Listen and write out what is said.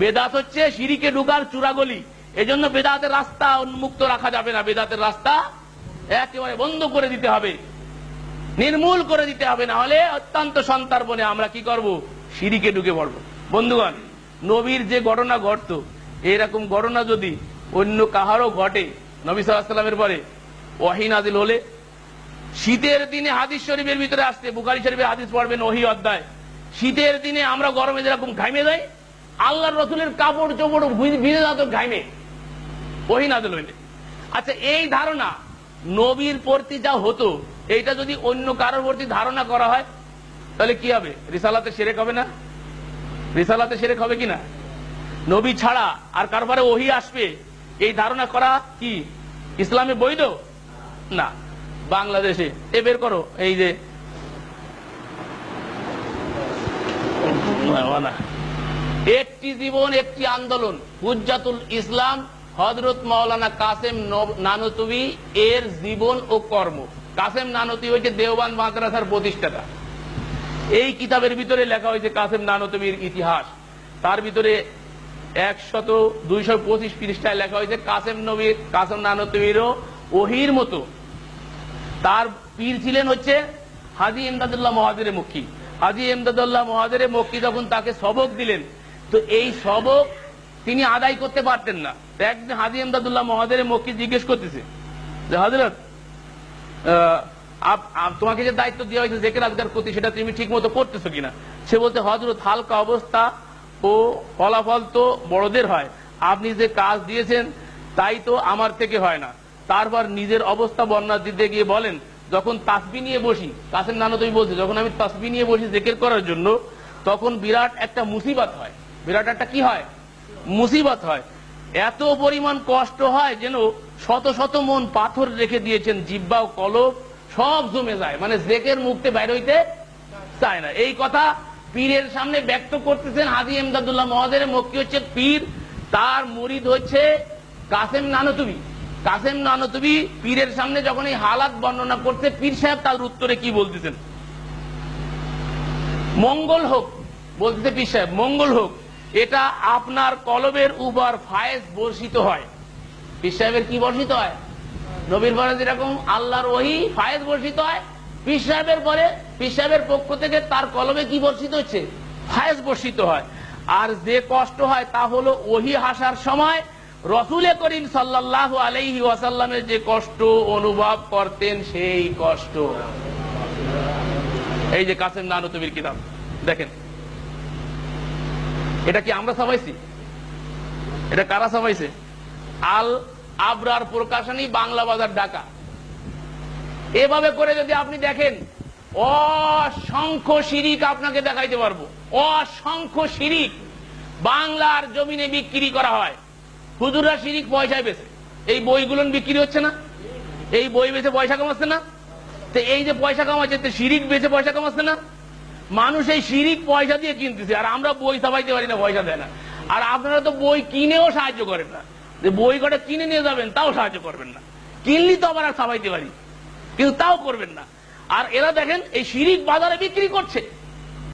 বেদাত হচ্ছে সিঁড়িকে ঢুকার চূড়াগলি। এজন্য বেদাতের রাস্তা উন্মুক্ত রাখা যাবে না। বেদাতের রাস্তা একেবারে বন্ধ করে দিতে হবে। নির্মূল করে দিতে হবে, না হলে অত্যন্ত সন্তার বনে আমরা কি করব? সিঁড়িকে ঢুকে পড়ব। বন্ধুগণ, নবীর যে ঘটনা ঘটতো, এরকম ঘটনা যদি অন্য কাহারও ঘটে, নবী সাল্লামের পরে ওয়াহিনাদিল হলে, শীতের দিনে হাদিস শরীফের ভিতরে আসতে বুখারি শরীফের হাদিস পড়বেন ওহি অধ্যায়। শীতের দিনে আমরা গরমে যেরকম ঘাইমে যাই আল্লাহর রসুলের কাপড় চোপড় ভিজে যাত ঘাইমে ওহি নাজল আচ্ছা এই ধারণা নবীর প্রতি যা হতো এইটা যদি অন্য কারোর প্রতি ধারণা করা হয় তাহলে কি হবে? রিসালাতে সেরেক হবে না? রিসালাতে সেরেক হবে কিনা নবী ছাড়া আর কারবারে ওহি আসবে এই ধারণা করা কি? ইসলামে বৈধ? না। বাংলাদেশে। এ বের করো এই যে। না, না। একটি জীবন, একটি আন্দোলন। হুজ্জাতুল ইসলাম হজরত মাওলানা কাসেম নানতুবি এর জীবন ও কর্ম। কাসেম নানতুবি হয়েছে দেওবান মাদ্রাসার প্রতিষ্ঠাতা। এই কিতাবের ভিতরে লেখা হয়েছে কাসেম নানতুবির ইতিহাস। তার ভিতরে একশত দুইশো পঁচিশ পৃষ্ঠায় লেখা হয়েছে কাসেম নবীর কাসেম নানতুবিরও ওহির মতো। তার পীর ছিলেন হচ্ছে হাজি এমদাদুল্লাহ মহাজের মক্কি হাজি এমদাদুল্লাহ মহাজের মক্কি যখন তাকে সবক দিলেন তো এই সবক তিনি আদায় করতে পারতেন না। একদিন হাজি এমদাদুল্লাহ মহাজের মক্কি জিজ্ঞেস করতেছে যে হজরত তোমাকে যে দায়িত্ব দেওয়া হয়েছে জেকের আজগার প্রতি, সেটা তুমি ঠিক মতো করতেছো কিনা? সে বলতে হজরত হালকা অবস্থা ও ফলাফল তো বড়দের হয়। আপনি যে কাজ দিয়েছেন, তাই তো আমার থেকে হয় না। তারপর নিজের অবস্থা বর্ণনা দিতে গিয়ে বলেন, যখন তাসবি নিয়ে বসি, কাসেম নানো তুমি বলছি, যখন আমি তাসবি নিয়ে বসি জেকের করার জন্য, তখন বিরাট একটা মুসিবত হয়। বিরাট একটা কি হয়? মুসিবত হয়। এত পরিমাণ কষ্ট হয় যেন শত শত মন পাথর রেখে দিয়েছেন জিব্বা ও কলব, সব জমে যায়। মানে জেকের মুক্তে বাইর হইতে চায় না। এই কথা পীরের সামনে ব্যক্ত করতেছেন হাজি এমদাদুল্লাহ মহাদের মক্কি হচ্ছে পীর, তার মুরিদ হচ্ছে কাসেম নানতুবি। কাসেম নানতুবি পীরের সামনে যখন এই হালাত বর্ণনা করতে পীর সাহেব তার উত্তরে কি বলতেছেন? মঙ্গল হোক, বলতেছে পীর সাহেব, মঙ্গল হোক। এটা আপনার কলবের উপর ফায়েজ বর্ষিত হয়। পীর সাহেবের কি বর্ষিত হয়? নবীর পরে যেরকম আল্লাহর ওহি ফায়েজ বর্ষিত হয়, পীর সাহেবের পরে, পীর সাহেবের পক্ষ থেকে তার কলমে কি বর্ষিত হচ্ছে? ফায়েজ বর্ষিত হয়। আর যে কষ্ট হয় তা হলো ওহি হাসার সময় রসুলে করিম সাল্লাল্লাহু আলাইহি ওয়াসাল্লামের যে কষ্ট অনুভব করতেন, সেই কষ্ট। এই যে কাসেম নানুতবির কিতাব, দেখেন। এটা কি আমরা সবাইছি এটা কারা সামাইছে? আল আবরার প্রকাশনী বাংলা বাজার ঢাকা। এভাবে করে যদি আপনি দেখেন, অসংখ্য শিরিক আপনাকে দেখাইতে পারব। অসংখ্য শিরিক বাংলার জমিনে বিক্রি করা হয়। হুজুররা শিরিক পয়সায় বেছে এই বইগুলো বিক্রি হচ্ছে না? এই বই বেছে পয়সা কামাচ্ছে না? তো এই যে পয়সা কামাচ্ছে শিরিক বেচে পয়সা কামাচ্ছে না? মানুষ এই শিরিক পয়সা দিয়ে কিনতেছে, আর আমরা বই সাবাইতে পারি না, পয়সা দেয় না। আর আপনারা তো বই কিনেও সাহায্য করেন না। যে বই কটা কিনে নিয়ে যাবেন, তাও সাহায্য করবেন না। কিনলি তো আবার আর সাবাইতে পারি। কিন্তু তাও করবেন না। আর এরা দেখেন, এই শিরিক বাজারে বিক্রি করছে।